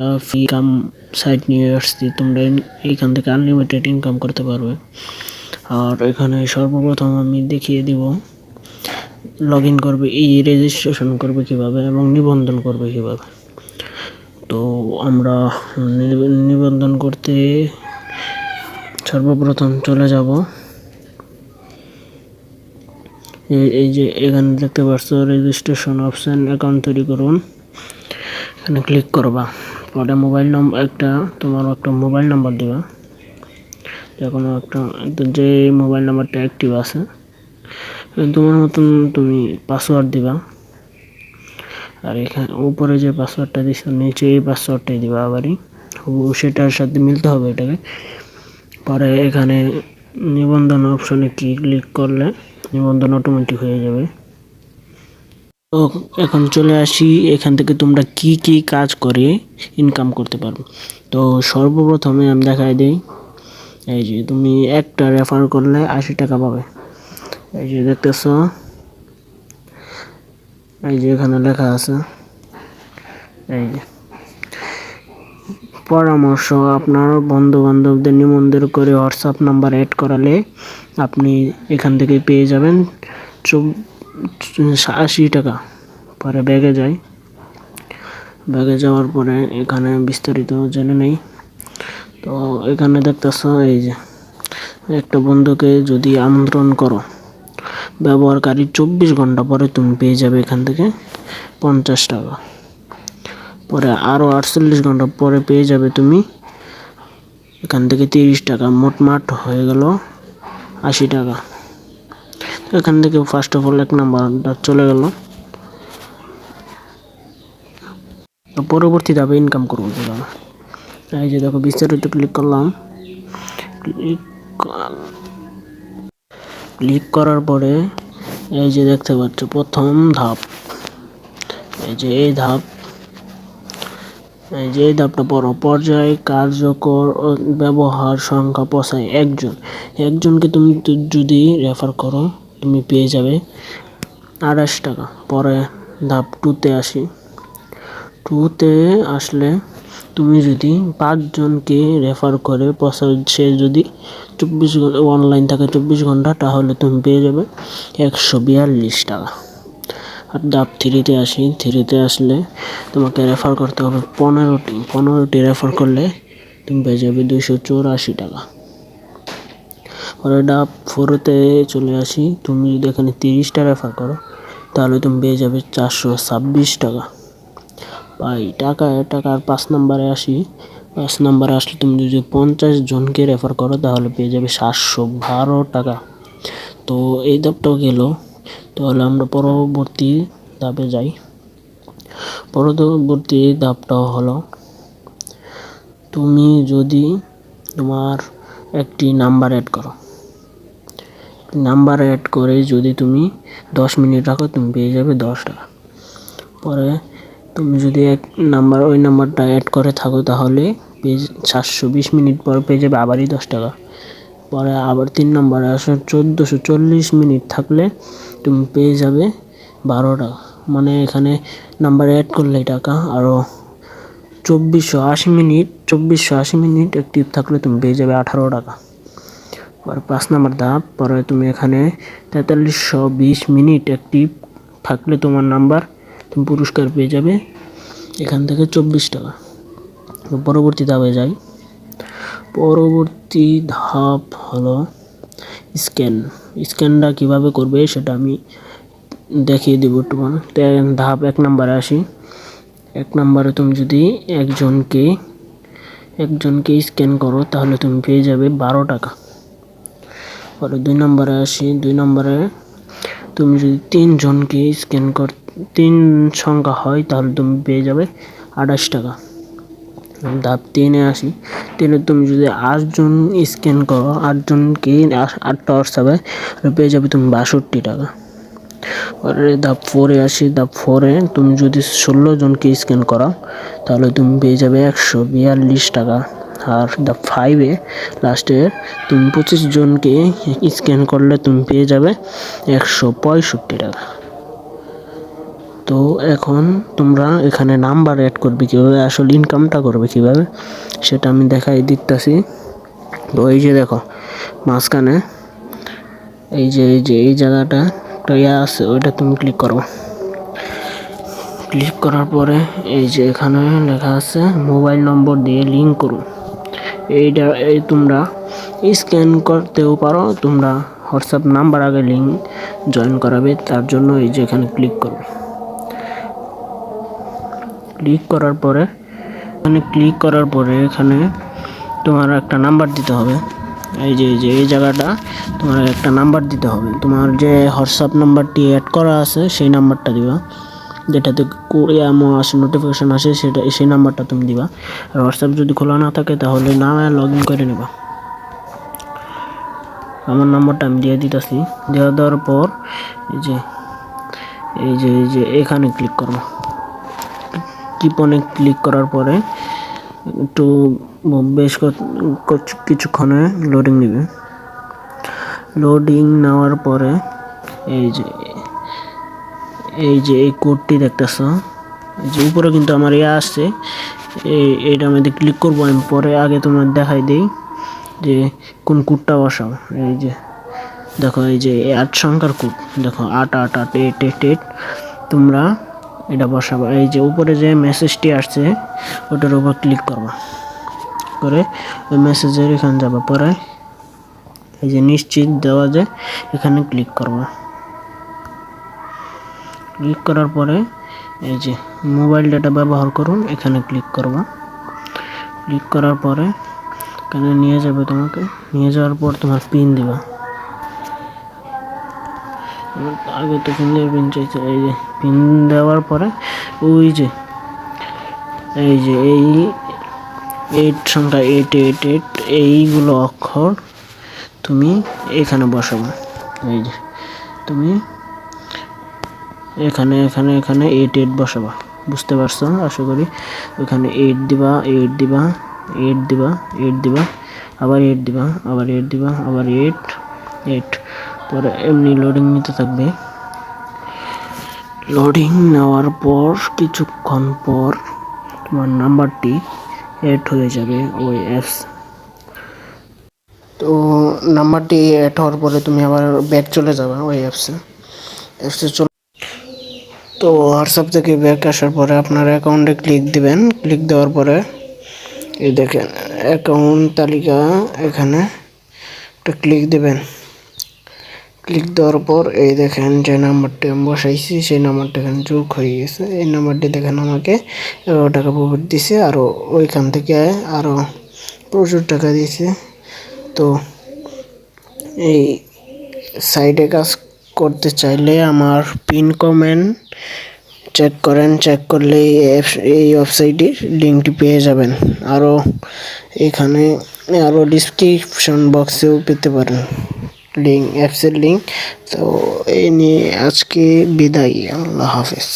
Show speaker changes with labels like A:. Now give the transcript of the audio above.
A: Free কাম site নিয়ে আসছি, তোমরা এইখান থেকে আনলিমিটেড ইনকাম করতে পারবে। আর এখানে সর্বপ্রথম আমি দেখিয়ে দিব লগ ইন করবে, এই রেজিস্ট্রেশন করবে কীভাবে এবং নিবন্ধন করবে কীভাবে। তো আমরা নিবন্ধন করতে সর্বপ্রথম চলে যাব। এই যে এখানে দেখতে পাচ্ছ রেজিস্ট্রেশন অপশন অ্যাকাউন্ট তৈরি করুন। এখানে ক্লিক করবা। পরে মোবাইল নম্বর একটা তোমার একটা মোবাইল নাম্বার দিবা। যে কোনো একটা, যে মোবাইল নাম্বারটা অ্যাক্টিভ আছে, তোমার মতন তুমি পাসওয়ার্ড দিবা। আর এখানে উপরে যে পাসওয়ার্ডটা দিচ্ছ নিচে এই পাসওয়ার্ডটাই দিবা আবারই। সেটার সাথে মিলতে হবে এটাকে। পরে এখানে নিবন্ধন অপশনে ক্লিক করলে নিবন্ধন অটোমেটিক হয়ে যাবে। তো এখন চলে আসি, এখান থেকে তোমরা কি কি কাজ করে ইনকাম করতে পারবে। তো সর্বপ্রথমে আমি দেখাই দিই, এই যে তুমি একটা রেফার করলে আশি টাকা পাবে। এই যে দেখতেছ, এই যে এখানে লেখা আছে, এই যে। পরামর্শ, আপনার বন্ধু বান্ধবদের নিমন্ত্রণ করে হোয়াটসঅ্যাপ নাম্বার অ্যাড করালে আপনি এখান থেকে পেয়ে যাবেন আশি টাকা পরে ব্যাগে যাই ব্যাগে যাওয়ার পরে এখানে বিস্তারিত জেনে নেই। তো এখানে দেখতেছ এই যে, একটা বন্ধুকে যদি আমন্ত্রণ করো, ব্যবহারকারী চব্বিশ ঘণ্টা পরে তুমি পেয়ে যাবে এখান থেকে পঞ্চাশ টাকা। পরে আরও আটচল্লিশ ঘণ্টা পরে পেয়ে যাবে তুমি এখান থেকে তিরিশ টাকা। মোটমাট হয়ে গেল আশি টাকা। এখান থেকে ফার্স্ট অফ অল এক নাম্বারটা চলে গেল। পরবর্তী ধাপে ইনকাম করব কীভাবে এই যে দেখো, বিস্তারিত ক্লিক করলাম। ক্লিক ক্লিক করার পরে এই যে দেখতে পাচ্ছ, প্রথম ধাপ। এই যে এই ধাপ। এই যে এই ধাপটা পড়ো। পর্যায়ে, কার্যকর ব্যবহার সংখ্যা পছায় একজন। একজনকে তুমি যদি রেফার করো তুমি পেয়ে যাবে আড়াইশ টাকা। পরে ধাপ টুতে আসি। টুতে আসলে তুমি যদি পাঁচজনকে রেফার করে সে যদি চব্বিশ ঘণ্টা অনলাইন থাকে চব্বিশ ঘণ্টা, তাহলে তুমি পেয়ে যাবে একশো বিয়াল্লিশ টাকা। আর ডাব থ্রিতে আসি। থ্রিতে আসলে তোমাকে রেফার করতে হবে পনেরোটি। পনেরোটি রেফার করলে তুমি পেয়ে যাবে দুশো চৌরাশি টাকা। পরে ডাব ফোরতে চলে আসি। তুমি যদি এখানে তিরিশটা রেফার করো, তাহলে তুমি পেয়ে যাবে চারশো ছাব্বিশ টাকা। ভাই, টাকা টাকার পাঁচ নম্বরে আসি। পাঁচ নম্বরে আসলে তুমি যদি পঞ্চাশ জনকে রেফার করো, তাহলে পেয়ে যাবে সাতশো বারো টাকা। তো এই ধাপটাও গেল। তাহলে আমরা পরবর্তী ধাপে যাই। পরবর্তী ধাপটা হলো, তুমি যদি তোমার একটি নাম্বার অ্যাড করো। নাম্বার অ্যাড করে যদি তুমি দশ মিনিট রাখো, তুমি পেয়ে যাবে দশ টাকা পরে তুমি যদি এক নাম্বার ওই নাম্বারটা অ্যাড করে থাকো তাহলে পেয়ে সাতশো বিশ মিনিট পর পেয়ে যাবে আবারই দশ টাকা। পরে আবার তিন নম্বরে আসো, চোদ্দোশো চল্লিশ মিনিট থাকলে তুমি পেয়ে যাবে বারো টাকা মানে এখানে নাম্বার অ্যাড করলে টাকা আরও চব্বিশশো আশি মিনিট, চব্বিশশো আশি মিনিট অ্যাক্টিভ থাকলে তুমি পেয়ে যাবে আঠারো টাকা। পাঁচ নম্বর ধাপ, পরে তুমি এখানে তেতাল্লিশশো বিশ মিনিট অ্যাক্টিভ থাকলে তোমার নাম্বার তুমি পুরস্কার পেয়ে যাবে। এখান থেকে চব্বিশ টাকা। পরবর্তী ধাপে যাই। পরবর্তী ধাপ হলো স্ক্যান স্ক্যানটা কীভাবে করবে সেটা আমি দেখিয়ে দেবো একটু ধাপ, এক নম্বরে আসি। এক নম্বরে তুমি যদি একজনকে একজনকে স্ক্যান করো, তাহলে তুমি পেয়ে যাবে বারো টাকা। পরে দুই নম্বরে আসি, দুই নম্বরে তুমি যদি তিনজনকে স্ক্যান কর, তিন সংখ্যা হয় তাহলে তুমি পেয়ে যাবে আঠাশ টাকা। ধাপ তিনে আসি, তিনে তুমি যদি আটজন স্ক্যান করো, আটজনকে আ- আটটা হোয়াটসঅ্যাপে পেয়ে যাবে তুমি বাষট্টি টাকা। পরে ধাপ ফোরে আসি, ধাপ ফোরে তুমি যদি ষোলো জনকে স্ক্যান করাও, তাহলে তুমি পেয়ে যাবে একশো বিয়াল্লিশ টাকা। আর ধাপ ফাইভে লাস্টে তুমি পঁচিশ জনকে স্ক্যান করলে তুমি পেয়ে যাবে একশো পঁয়ষট্টি টাকা। তো এখন তোমরা এখানে নাম্বার অ্যাড করবে কীভাবে, আসলে ইনকামটা করবে কীভাবে, সেটা আমি দেখাই দিতেছি। তো এই যে দেখো, মাঝখানে এই যে এই যে, এই জায়গাটা একটা আছে, ওইটা তুমি ক্লিক করো। ক্লিক করার পরে এই যে এখানে লেখা আছে মোবাইল নম্বর দিয়ে লিঙ্ক করুন এইটা এই তোমরা স্ক্যান করতেও পারো। তোমরা হোয়াটসঅ্যাপ নাম্বার আগে লিঙ্ক জয়েন করাবে, তার জন্য এই যে এখানে ক্লিক করো ক্লিক করার পরে, এখানে ক্লিক করার পরে এখানে তোমার একটা নাম্বার দিতে হবে। এই যে এই যে, এই জায়গাটা তোমার একটা নাম্বার দিতে হবে। তোমার যে হোয়াটসঅ্যাপ নাম্বারটি অ্যাড করা আছে, সেই নাম্বারটা দিবা। যেটাতে এমন আসে নোটিফিকেশন আসে, সেটা সেই নাম্বারটা তুমি দিবা। আর হোয়াটসঅ্যাপ যদি খোলা না থাকে, তাহলে না লগ ইন করে নেবা। আমার নাম্বারটা আমি দিয়ে দিতেছি। দেওয়া দেওয়ার পর, এই যে এই যে এই যে, এখানে ক্লিক করব। টিপনে ক্লিক করার পরে, একটু বেশ কিছুক্ষণে লোডিং নেবে। লোডিং নেওয়ার পরে, এই যে এই যে এই কোডটি দেখতেছ যে উপরে কিন্তু আমার ইয়ে আসছে এই এইটার মধ্যে ক্লিক করব, আমি পরে আগে তোমার দেখাই দেই যে কোন কোডটা বসাও। এই যে, দেখো এই যে আট সংখ্যার কোড, দেখো আট আট আট এইট এইট এইট তোমরা এটা বসাবো। এই যে উপরে যে মেসেজটি আসছে, ওটার উপর ক্লিক করবা। করে ওই মেসেজের এখানে যাবা, পরে এই যে নিশ্চিত দেওয়া যায় এখানে ক্লিক করবা। ক্লিক করার পরে এই যে মোবাইল ডেটা ব্যবহার করুন, এখানে ক্লিক করবা। ক্লিক করার পরে এখানে নিয়ে যাবে তোমাকে। নিয়ে যাওয়ার পর তোমার পিন দিবা। আগে তো পিন দিয়ে পিন চাইছে। এই যে পিন দেওয়ার পরে ওই যে, এই যে এই এইট সংখ্যা এইট এইট এইট এইগুলো অক্ষর তুমি এখানে বসাবো। এই যে তুমি এখানে এখানে এখানে এইট এইট বসাবা। বুঝতে পারছ? আশা করি ওখানে এইট দিবা এইট দিবা এইট দিবা এইট দিবা, আবার এইট দিবা, আবার এইট দিবা, আবার এইট এইট পরে এমনি লোডিং নিতে থাকবে। লোডিং নেওয়ার পর, কিছুক্ষণ পর তোমার নাম্বারটি অ্যাড হয়ে যাবে ওই অ্যাপস তো নাম্বারটি অ্যাড হওয়ার পরে তুমি আবার ব্যাক চলে যাবে ওই অ্যাপসে অ্যাপসে চলে তো হোয়াটসঅ্যাপ থেকে ব্যাক আসার পরে আপনার অ্যাকাউন্টে ক্লিক দিবেন। ক্লিক দেওয়ার পরে এই দেখেন অ্যাকাউন্ট তালিকা এখানে একটা ক্লিক দিবেন। ক্লিক দেওয়ার পর এই দেখেন যে নাম্বারটি আমি বসাইছি, সেই নাম্বারটা এখানে যোগ হয়ে গেছে। এই নাম্বারটি দেখেন আমাকে এগারো টাকা প্রফিট দিছে আরও ওইখান থেকে আরও প্রচুর টাকা দিয়েছে তো এই সাইডে কাজ করতে চাইলে আমার পিন কমেন্ট চেক করেন, চেক করলে এই ওয়েবসাইটের লিঙ্কটি পেয়ে যাবেন। আরও এখানে আরও ডিসক্রিপশন বক্সেও পেতে পারেন। লিঙ্ক, অ্যাপসের লিঙ্ক। তো এই নিয়ে আজকে বিদায়। আল্লাহ হাফেজ।